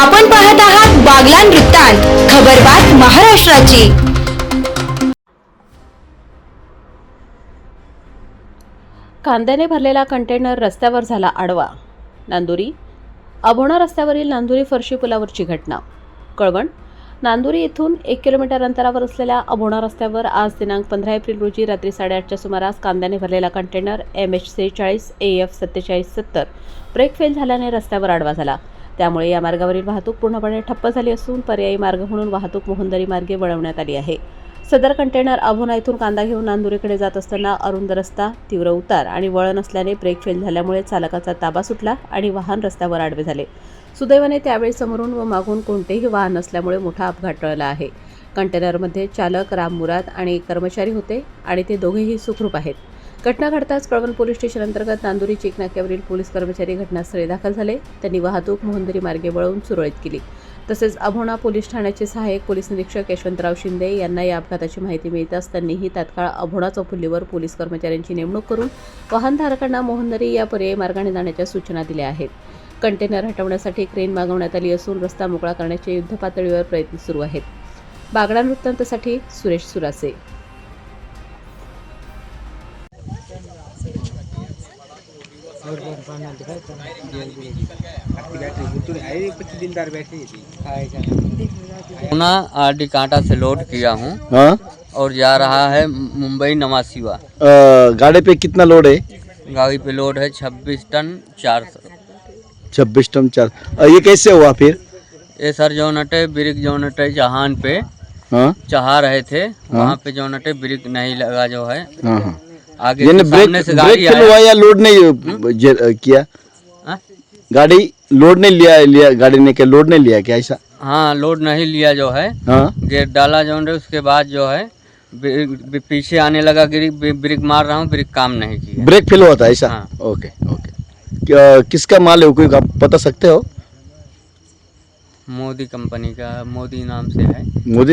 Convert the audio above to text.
आपण पाहत आहात बागलान वृत्तांत खबरबात महाराष्ट्राची. कांद्याने भरलेला कंटेनर रस्त्यावर झाला आडवा. नांदुरी अभोणा रस्त्यावरील नांदुरी फरशी पुलावरची घटना. कळवण नांदुरी येथून एक किलोमीटर अंतरावर असलेल्या अभोणा रस्त्यावर आज दिनांक पंधरा एप्रिल रोजी रात्री साडेआठच्या सुमारास कांद्याने भरलेला कंटेनर एम एच सेहेचाळीस ए एफ सत्तेचाळीस सत्तर ब्रेक फेल झाल्याने रस्त्यावर आडवा झाला. त्यामुळे या मार्गावरील वाहतूक पूर्णपणे ठप्प झाली असून पर्यायी मार्ग म्हणून वाहतूक मोहंदरी मार्गे वळवण्यात आली आहे. सदर कंटेनर अभोना इथून कांदा घेऊन नांदुरीकडे जात असताना अरुंद रस्ता तीव्र उतार आणि वळण असल्याने ब्रेक फेल झाल्यामुळे चालकाचा ताबा सुटला आणि वाहन रस्त्यावर आडवे झाले. सुदैवाने त्यावेळी समोरून व मागून कोणतेही वाहन नसल्यामुळे मोठा अपघात टळला आहे. कंटेनरमध्ये चालक राम मुराद आणि कर्मचारी होते आणि ते दोघेही सुखरूप आहेत. घटना घडताच कळवण पोलीस स्टेशन अंतर्गत नांदुरी चेकनाक्यावरील पोलीस कर्मचारी घटनास्थळी दाखल झाले. त्यांनी वाहतूक मोहंदरी मार्गे वळवून सुरळीत केली. तसेच अभोणा पोलीस ठाण्याचे सहाय्यक पोलीस निरीक्षक यशवंतराव शिंदे यांना या अपघाताची माहिती मिळताच त्यांनीही तात्काळ अभोणा चौफुल्लीवर पोलीस कर्मचाऱ्यांची नेमणूक करून वाहनधारकांना मोहंदरी या पर्यायी मार्गाने जाण्याच्या सूचना दिल्या आहेत. कंटेनर हटवण्यासाठी क्रेन मागवण्यात आली असून रस्ता मोकळा करण्याचे युद्धपातळीवर प्रयत्न सुरू आहेत. बागडा वृत्तांतसाठी सुरेश सुरासे. पुना आरडी कांटा से लोड किया हूँ हाँ? और जा रहा है मुंबई नवासिवा गाड़ी पे कितना लोड है? गाड़ी पे लोड है छब्बीस टन चार सौ। छब्बीस टन चार ये कैसे हुआ फिर? ये सर जो नटे ब्रिक जो नटे जहान पे हाँ? चढ़ा रहे थे वहाँ पे जो नटे ब्रिक नहीं लगा जो है। हाँ हाँ। आगे यानी ब्रेक से ब्रेक फेल हुआ या लोड नहीं जे- किया। हाँ? गाड़ी लोड नहीं लिया लिया गाड़ी ने क्या लोड नहीं लिया क्या ऐसा? हाँ लोड नहीं लिया जो है। हाँ? गेट डाला जो है उसके बाद जो है पीछे आने लगा ब्रिक मार रहा हूँ ब्रेक काम नहीं किया। ब्रेक फेल हुआ था ऐसा? हाँ। Okay okay. किसका माल है कोई आप बता सकते हो? मोदी कंपनी का मोदी नाम से है। मोदी